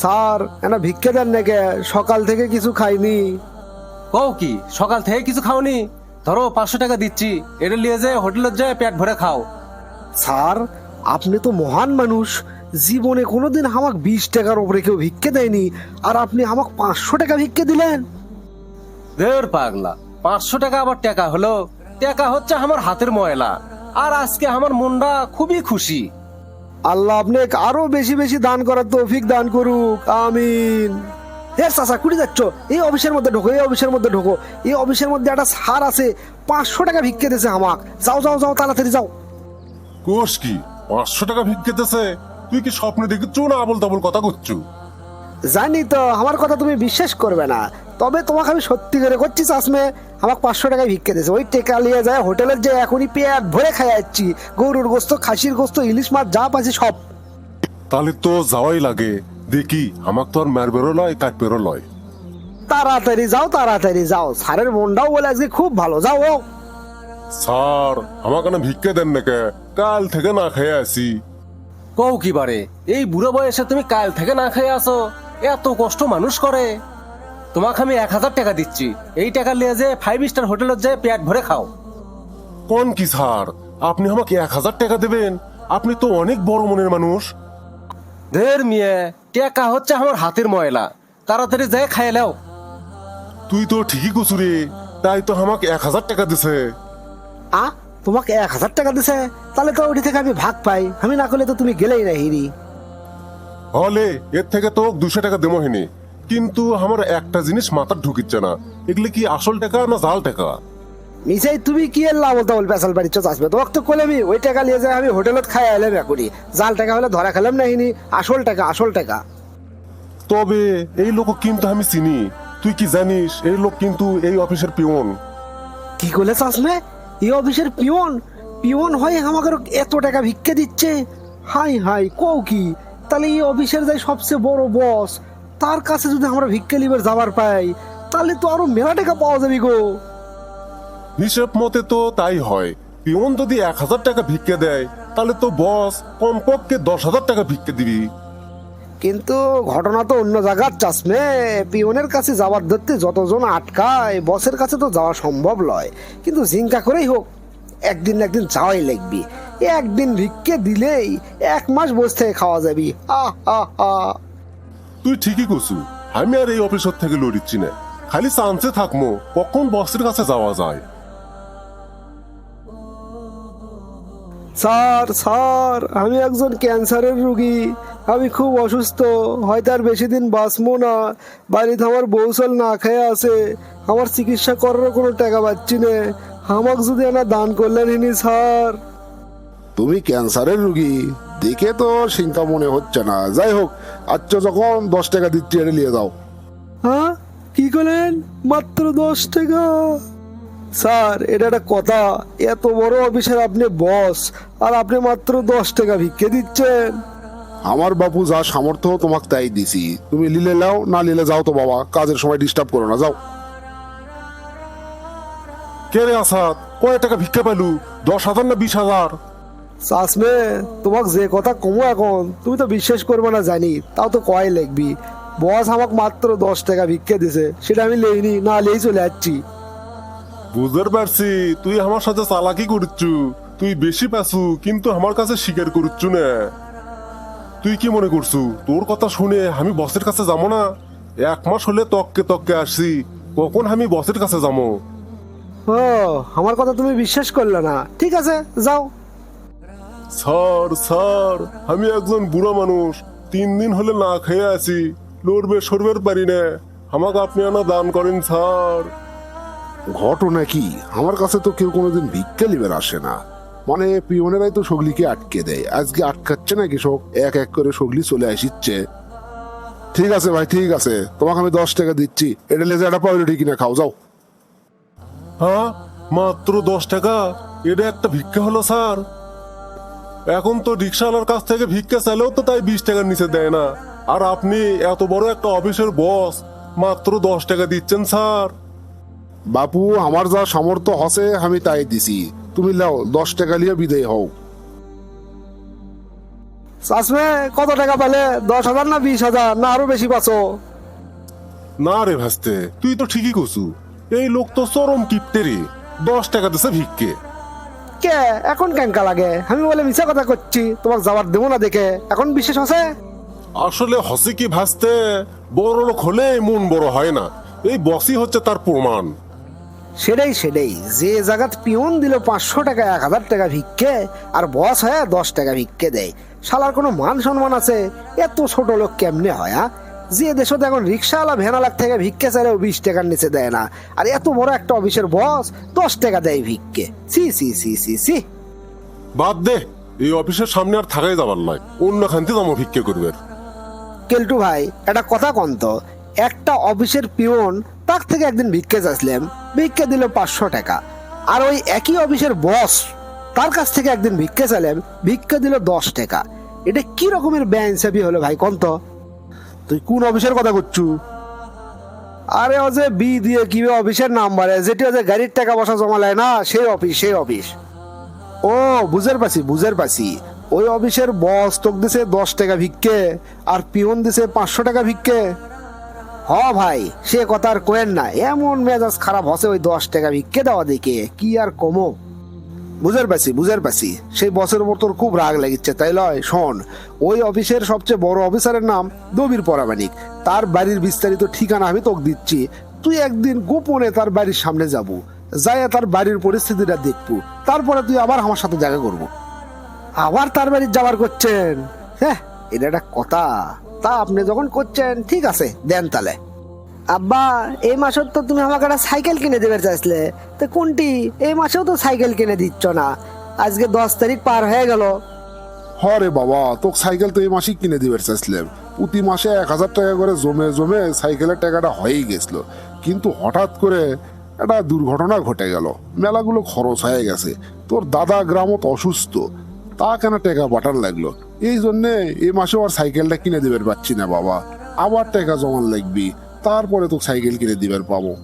Sir এনা ভিক্ষে দেন নাকি? সকাল থেকে কিছু খাইনি। কও কি সকাল থেকে কিছু খাওনি? ধরো পাঁচশো টাকা দিচ্ছি এটা নিয়ে যে হোটেলের যায় পেট ভরে খাও। স্যার আপনি তো মহান মানুষ। জীবনে কোনোদিন আমাকে বিশ টাকার উপরে কেউ ভিক্ষে দেয়নি আর আপনি আমাকে পাঁচশো টাকা ভিক্ষে দিলেন। দের পাগলা পাঁচশো টাকা আবার টাকা হলো। টাকা হচ্ছে আমার হাতের ময়লা। আর আজকে আমার মনটা খুবই খুশি। আল্লাহ আপনাকে আরও বেশি বেশি দান করার তৌফিক দান করুক। আমিন। এ চাচা কুড়ি যাচ্ছ? এই অফিসের মধ্যে ঢোকো এই অফিসের মধ্যে ঢোকো। এই অফিসের মধ্যে একটা সার আছে পাঁচশো টাকা ভিক্ষে দিয়েছে আমাক। যাও যাও যাও তাড়াতাড়ি যাও। কোষ কি? পাঁচশো টাকা ভিক্ষে দিতেছে তুই কি স্বপ্নে দেখেছ না আবল তাবল কথা করছু? জানি তো আমার কথা তুমি বিশ্বাস করবে না। তবে তোমাকে আমি সত্যি করে করছি চাষমে আমাকে পাঁচশো টাকায় ভিক্ষে দিয়েছে। ওই টেকা নিয়ে যায় হোটেলের যে এখনই পেট ভরে খাই যাচ্ছি গরুর গোস্ত খাসির গোস্ত ইলিশ মাছ যা পাচ্ছি সব। তাহলে তো যাওয়াই লাগে। দেখি আমাক তো আর মার বেরো লয় কাট বেরো লয়। তাড়াতাড়ি যাও তাড়াতাড়ি যাও। স্যারের মনটাও বলে আজকে খুব ভালো যাও ও স্যার আমাকে না ভিক্ষে দেন নাকি কাল থেকে না খেয়ে আসি। কও কি বারে এই বুড়ো বয়সে তুমি কাল থেকে না খেয়ে আসো? এত কষ্ট মানুষ করে। তোমাকে আমি এক হাজার টাকা দিচ্ছি। এই টাকা নিয়ে যে ফাইভ স্টার হোটেলের যায় পেট ভরে খাও। কোন কি স্যার? আপনি আমাকে এক হাজার টাকা দেবেন? আপনি তো অনেক বড় মনের মানুষ। দের মিয়ে টাকা হচ্ছে আমার হাতের ময়লা। তাড়াতাড়ি যায় খাই লাও তুই তো ঠিকই কুচুরে তাই তো আমাকে এক হাজার টাকা দিছে। আ তোমাকে এক হাজার টাকা দিছে? তাহলে তো ওটি থেকে আমি ভাগ পাই। আমি না করলে তো তুমি গেলেই না হিরি। হলে এর থেকে তো দুশো টাকা দেবো হেনি কিন্তু আমার একটা জিনিস মাথার ঢুকিচ্ছে না। এগুলি কি আসল টাকা না জাল টাকা? মিসাই তুমি কি এর লাভ তাবল পেশাল বাড়ি চোখ আসবে? তোমাকে তো কলে আমি ওই টাকা নিয়ে যাই আমি হোটেলত খাই এলাম এখনই। জাল টাকা হলে ধরা খেলাম না হিনি। আসল টাকা আসল টাকা। তবে এই লোক কিন্তু আমি চিনি। তুই কি জানিস এই লোক কিন্তু এই অফিসের পিওন। কি করলে চাষমে? এই অফিসের পিওন? পিওন হয়ে আমাকে এত টাকা ভিক্ষে দিচ্ছে? হাই হাই কও কি? তাহলে এই অফিসের যাই সবচেয়ে বড় বস তার কাছে যদি আমরা ভিক্ষে লিবার যাবার পাই তাহলে তো আরও মেলা টাকা পাওয়া যাবে গো। হিসেব মতে তো তাই হয়। পিওন যদি এক হাজার টাকা ভিক্ষে দেয় তাহলে তো বস কমপক্ষে দশ হাজার টাকা ভিক্ষে দিবি। কিন্তু ঘটনা তো অন্য জায়গার চাষমে পিওনের কাছে যাওয়ার ধরতে যতজন আটকায় বসের কাছে তো যাওয়া সম্ভব নয় কিন্তু জিঙ্কা করেই হোক একদিন একদিন যাওয়াই লাগবি। একদিন ভিক্ষে দিলেই এক মাস বসে থেকে খাওয়া যাবি। আহ আহ আহ। তুই ঠিকই কছু আমি আর এই অফিসের থেকে লড়িচ্ছি না খালি চান্সে থাকমো কখন বসের কাছে যাওয়া যায়। স্যার স্যার আমি একজন ক্যান্সারের রুগী। আমি খুব অসুস্থ হয়তো আর বেশি দিন বাঁচবো না। বাড়িতে আমার বৌসল না খেয়ে আছে। আমার চিকিৎসা করারও কোনো টাকা পাচ্ছি না। আমাকে যদি এনা দান করলেন ইনি স্যার। তুমি ক্যান্সারের রুগী দেখে তো চিন্তা মনে হচ্ছে না। যাই হোক আচ্ছা যখন দশ টাকা দিচ্ছি এটা নিয়ে যাও। হ্যাঁ? কি করলেন? মাত্র দশ টাকা? স্যার এটা একটা কথা। এত বড় অফিসের আপনি বস আর আপনি মাত্র দশ টাকা ভিক্ষে দিচ্ছেন। আমার বাবু যা সামর্থ্য তোমাকে তাই দিছি। তুমি লিলে নাও না লিলে যাও তো বাবা কাজের সময় ডিস্টার্ব করো না যাও। কে রে আসাদ? কয় টাকা ভিক্ষা পেলু? দশ হাজার না বিশ হাজার? চাষমে তোমাক যে কথা কমো এখন তুমি তো বিশ্বাস করবে না জানি তাও তো কয় লিখবি। বস আমাকে মাত্র দশ টাকা ভিক্ষে দিছে সেটা আমি লেইনি না লেই চলে যাচ্ছি বুঝতে পারছি তুই আমার সাথে চালাকি করছু তুই বেশি পাসু কিন্তু আমার কাছে স্বীকার করছু না। তুই কি মনে করছু? তোর কথা শুনে আমি বসের কাছে যাব না? এক মাস হলে তককে তককে আসছি কখন আমি বসের কাছে যাব? ও আমার কথা তুমি বিশ্বাস করলে না। ঠিক আছে যাও। স্যার স্যার আমি একজন বুড়ো মানুষ। তিন দিন হলে না খেয়ে আছি। লড়বে সরবের পারি না। আমাকে আপনি আনা দান করেন স্যার। ঘটনা কি? আমার কাছে তো কেউ কোনোদিন ভিক্ষা লিবার আসে না। মানে পিওনেরাই তো সগলিকে আটকে দেয়। আজকে আটকাচ্ছে না কৃষক। এক এক করে সগলি চলে আসিচ্ছে। ঠিক আছে ভাই ঠিক আছে। তোমাকে আমি দশ টাকা দিচ্ছি। এটা লেজে একটা পাউরুটি কিনে খাও যাও। হ্যাঁ মাত্র দশ টাকা? এটা একটা ভিক্ষা হলো স্যার। এখন তো রিক্সাওয়ালার কাছ থেকে ভিক্ষা চাইলেও তো তাই বিশ টাকার নিচে দেয় না। আর আপনি এত বড় একটা অফিসের বস মাত্র দশ টাকা দিচ্ছেন স্যার। বাপু আমার যা সামর্থ্য হসে আমি তাই দিছি। তুমি লাও দশ টাকা লিয়ে বিদায় হও। চাষমে কত টাকা পেলে? দশ হাজার না বিশ হাজার? না আরও বেশি পাচ্ছ? না রে ভাসতে তুই তো ঠিকই কছু এই লোক তো চরম কিপটে রে দশ টাকা দিছে ভিক্ষে। কে? এখন ক্যাঙ্কা লাগে? আমি বলে মিছা কথা করছি তোমার যাওয়ার দেবো না দেখে। এখন বিশেষ আছে? আসলে হসে কি ভাসতে? বড় লোক হলে মন বড় হয় না। এই বসই হচ্ছে তার প্রমাণ। সেটাই সেটাই। যে জায়গাত পিয়ন দিল পাঁচশো টাকা এক হাজার টাকা ভিক্ষে আর বস হয়ে দশ টাকা ভিক্ষে দেয়। শালার কোনো মান সম্মান আছে? এত ছোট লোক কেমনে হ্যাঁ যে দেশত এখন রিক্সাওয়ালা ভেনা ভ্যানালাক থেকে ভিক্ষে চাইলেও বিশ টাকার নিচে দেয় না। আর এত বড় একটা অফিসের বস দশ টাকা দেয় ভিক্ষে। সি সি সি সি সি বাদ দে এই অফিসের সামনে আর থাকাই যাবার নাই অন্য খান্তি জমা ভিক্ষে করবে। কেলটু ভাই একটা কথা কন্ত একটা অফিসের পিয়ন তার থেকে একদিন ভিক্ষে চাইছিলাম। ভিক্ষে দিল পাঁচশো টাকা। আর ওই একই অফিসের বস তার কাছ থেকে একদিন ভিক্ষে চাইলাম। ভিক্ষে দিল দশ টাকা। এটা কি রকমের ব্যয় হিসাবই হলো ভাই কন্ত তুই কোন অফিসের কথা করছু? আরে ও যে বি দিয়ে কি অফিসের নাম্বারে? যেটি যে গাড়ির টাকা বসা জমা নেয় না সেই অফিস সেই অফিস। ও, বুঝের পাছি বুঝের পাছি ওই অফিসের বস তোক দিছে দশ টাকা ভিক্ষে, আর পিয়ন দিছে পাঁচশো টাকা ভিক্ষে। হ ভাই, সে কথা আর কোয়েন না, এমন মেজাজ খারাপ হসে ওই দশ টাকা ভিক্ষে দেওয়া দেখে, কি আর কমো? বুঝের পাছি বুঝের পাছি সেই বসের উপর তোর খুব রাগ লাগিচ্ছে, তাই লয়, শোন, ওই অফিসের সবচেয়ে বড় অফিসারের নাম দবির পরামানিক। তার বাড়ির বিস্তারিত ঠিকানা আমি তোকে দিচ্ছি। তুই একদিন গোপনে তার বাড়ির সামনে যাব, যাইয়া তার বাড়ির পরিস্থিতিটা দেখব, তারপরে তুই আবার আমার সাথে দেখা করব। আবার তার বাড়ি যাবার করছেন? হ্যাঁ এটা একটা কথা। তা আপনি যখন করছেন, ঠিক আছে, দেন তাহলে। আব্বা, এই মাসের তো তুমি আমাকে একটা সাইকেল কিনে দেবে চাইছিলে। তো কোনটি? এই মাসেও তো সাইকেল কিনে দিচ্ছ না। আজকে দশ তারিখ পার হয়ে গেল। হরে বাবা, তোকে সাইকেল তো এই মাসেই কিনে দিবে চাইছিলাম প্রতি মাসে এক হাজার টাকা করে জমে জমে সাইকেলের টাকাটা হয়েই গেছিল। কিন্তু হঠাৎ করে একটা দুর্ঘটনা ঘটে গেল। মেলাগুলো খরচ হয়ে গেছে। তোর দাদা গ্রামত অসুস্থ। তা কেন টাকা পাঠান লাগল? এই জন্যে এই মাসেও আর সাইকেলটা কিনে দিবার পাচ্ছি না বাবা। আবার টাকা জমান লাগবি। তারপরে তো সাইকেল কিনে দিবার পাবো।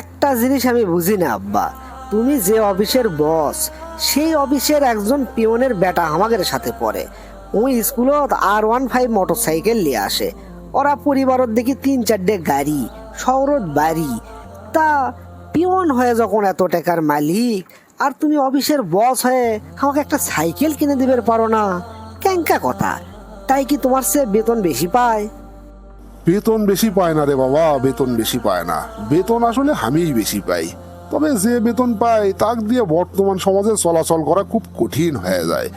একটা জিনিস আমি বুঝি না, আব্বা। তুমি যে অফিসের বস, সেই অফিসের একজন পিয়নের বেটা আমাদের সাথে পড়ে। ওই স্কুলত আর ওয়ান ফাইভ মোটর সাইকেল নিয়ে আসে। ওরা পরিবারের দেখি তিন চারটে গাড়ি, শহরত বাড়ি। তা পিয়ন হয়ে যখন এত টাকার মালিক, আর তুমি অফিসের বস হয়ে আমাকে একটা সাইকেল কিনে দিবে পারো না ক্যাঙ্কা কথা। তাই কি তোমার সে বেতন বেশি পায়? বেতন বেশি পায় না রে বাবা, বেতন বেশি পায় না। বেতন আসলে আমিই বেশি পাই। তবে যে বেতন পাই তাক দিয়ে বর্তমান সমাজে চলাচল করা খুব কঠিন হয়ে যায়।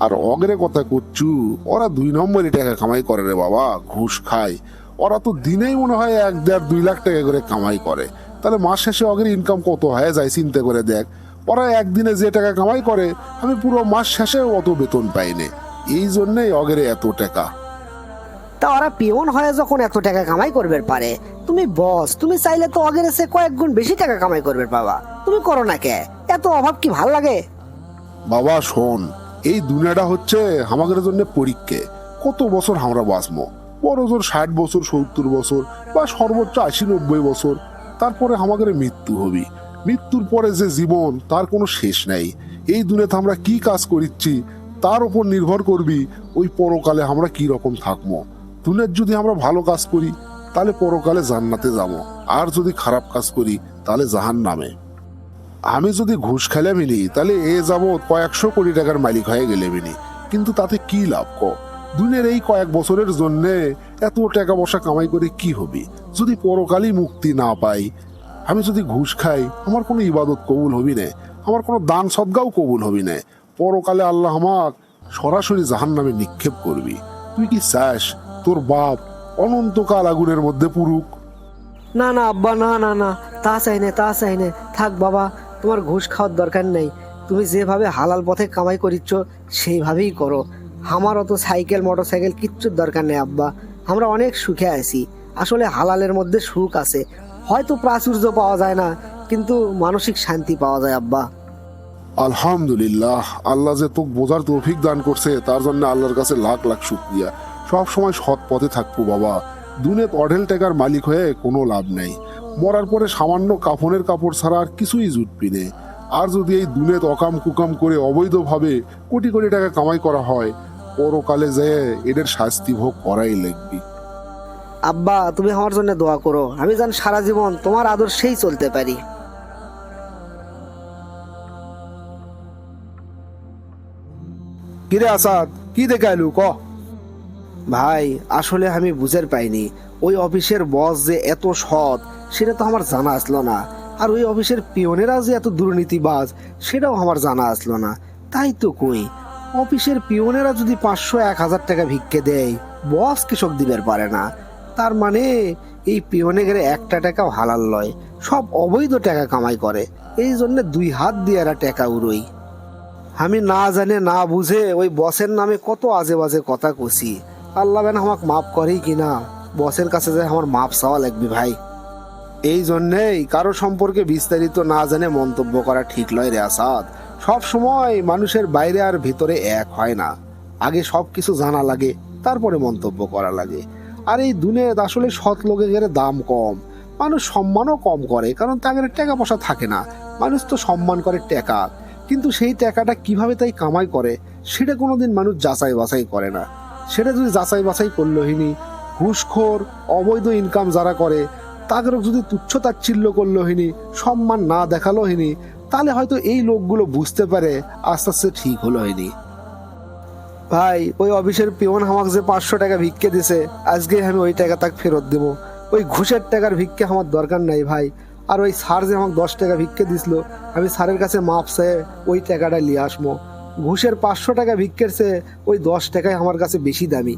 আর অগ্রে কথা করছু, ওরা দুই নম্বরই টাকা কামাই করে রে বাবা, ঘুষ খায়। ওরা তো দিনেই মনে হয় এক দেড় দুই লাখ টাকা করে কামাই করে। তাহলে মাস শেষে অগের ইনকাম কত হয়ে যায় চিন্তা করে দেখ। ওরা একদিনে যে টাকা কামাই করে, আমি পুরো মাস শেষে অত বেতন পাইনি। এই জন্যই অগেরে এত টাকা। তা ওরা পিয়ন হয়ে যখন এত টাকা কামাই করবে পারে। তুমি বস তুমি চাইলে তো আগের এসে কয়েক গুণ বেশি টাকা কামাই করবে বাবা। তুমি করো না কে? এত অভাব কি ভালো লাগে? বাবা, শোন, এই দুনিয়াটা হচ্ছে আমাদের জন্য পরীক্ষা। কত বছর আমরা বাঁচবো? বড় জোর ষাট বছর, সত্তর বছর বা সর্বোচ্চ আশি নব্বই বছর। তারপরে আমাদের মৃত্যু হবি। মৃত্যুর পরে যে জীবন, তার কোনো শেষ নাই। এই দুনিয়াতে আমরা কি কাজ করিচ্ছি, তার উপর নির্ভর করবি, ওই পরকালে আমরা কি রকম থাকব। দুনিয়ার যদি আমরা ভালো কাজ করি, তাহলে পরকালে জান্নাতে যাব। আর যদি খারাপ কাজ করি, তাহলে জাহান নামে আমি যদি ঘুষ খেলে মিলি তাহলে এ যাবৎ কয়েকশো কোটি টাকার মালিক হয়ে গেলে মিনি কিন্তু তাতে কি লাভ ক? দুনিয়ার এই কয়েক বছরের জন্য এত টাকা পয়সা কামাই করে কি হবে? যদি পরকালই মুক্তি না পাই, আমি যদি ঘুষ খাই, আমার কোনো ইবাদত কবুল হবি না। আমার কোনো দান সদ্গাও কবুল হবি না। পরকালে আল্লাহ আমাক সরাসরি জাহান নামে নিক্ষেপ করবি। তুই কি চাস তোর বাপ অনন্তকাল আগুনের মধ্যে পুরুক। না না আব্বা না না না তা চাই না তা চাই না। থাক বাবা তোমার ঘুষ খাওয়ার দরকার নেই। তুমি যেভাবে হালাল পথে কামাই করিচ্ছ সেইভাবেই করো। আমার অত সাইকেল মোটর সাইকেল কিচ্ছুর দরকার নেই আব্বা। আমরা অনেক সুখে আছি। আসলে হালালের মধ্যে সুখ আছে। হয়তো প্রাচুর্য পাওয়া যায় না কিন্তু মানসিক শান্তি পাওয়া যায় আব্বা। আলহামদুলিল্লাহ আল্লাহ যে তোকে বোঝার তৌফিক দান করছে তার জন্য আল্লাহর কাছে লাখ লাখ শুক্রিয়া। সব সময় সৎ পথে থাকব বাবা। দুনিয়াত অঢেল টাকার মালিক হয়ে কোনো লাভ নেই। মরার পরে সামান্য কাফনের কাপড় ছাড়া আর কিছুই জুটবি নে। আর যদি এই দুনিয়াত অকাম কুকাম করে অবৈধভাবে কোটি কোটি টাকা কামাই করা হয় পরকালে যেয়ে এদের শাস্তি ভোগ করাই লাগবি। আব্বা তুমি আমার জন্য দোয়া করো। আমি জান সারা জীবন তোমার আদর্শেই চলতে পারি। কিরে আসাদ কি দেখে আলু ক? ভাই, আসলে আমি বুঝের পাইনি। ওই অফিসের বস যে এত সৎ, সেটা তো আমার জানা আসলো না। আর ওই অফিসের পিওনেরা যে এত দুর্নীতিবাজ, সেটাও আমার জানা আসলো না। তাই তো কই, অফিসের পিওনেরা যদি পাঁচশো এক হাজার টাকা ভিক্ষে দেয়, বস কৃষক দিবের পারে না। তার মানে এই পিওনে গেলে একটা টাকাও হালাল লয় সব অবৈধ টাকা কামাই করে। এই জন্য দুই হাত দিয়ে এরা টাকা উড়োই আমি না জানে না বুঝে ওই বসের নামে কত আজে বাজে কথা কছি আল্লাহ বেন আমাকে মাফ করেই কিনা বসের কাছে যায় আমার মাপ চাওয়া লাগবে ভাই। এই জন্যেই কারও সম্পর্কে বিস্তারিত না জেনে মন্তব্য করা ঠিক লয় রে আসাদ। সব সময় মানুষের বাইরে আর ভিতরে এক হয় না। আগে সব কিছু জানা লাগে, তারপরে মন্তব্য করা লাগে। আর এই দুনিয়াত আসলে সৎ লোকের দাম কম। মানুষ সম্মানও কম করে, কারণ তাদের টাকা পয়সা থাকে না। মানুষ তো সম্মান করে টাকা। কিন্তু সেই টাকাটা কীভাবে তাই কামাই করে, সেটা কোনোদিন মানুষ যাচাই বাছাই করে না। সেটা যদি যাচাই বাছাই করল হিনি ঘুষখোর, অবৈধ ইনকাম যারা করে তাদেরও যদি তুচ্ছ তাচ্ছিল্য করল হিনি সম্মান না দেখাল হিনি তাহলে হয়তো এই লোকগুলো বুঝতে পারে আস্তে আস্তে ঠিক হলো হিনি ভাই, ওই অফিসের পিওন আমাকে যে পাঁচশো টাকা ভিক্ষে দিছে, আজকে আমি ওই টাকা তাকে ফেরত দেব। ওই ঘুষের টাকার ভিক্ষে আমার দরকার নাই ভাই। আর ওই স্যার যে আমাকে দশ টাকা ভিক্ষে দিছিল, আমি স্যারের কাছে মাপ চেয়ে ওই টাকাটা নিয়ে আসব ঘুষের পাঁচশো টাকা ভিক্ষের ওই দশ টাকায় আমার কাছে বেশি দামি।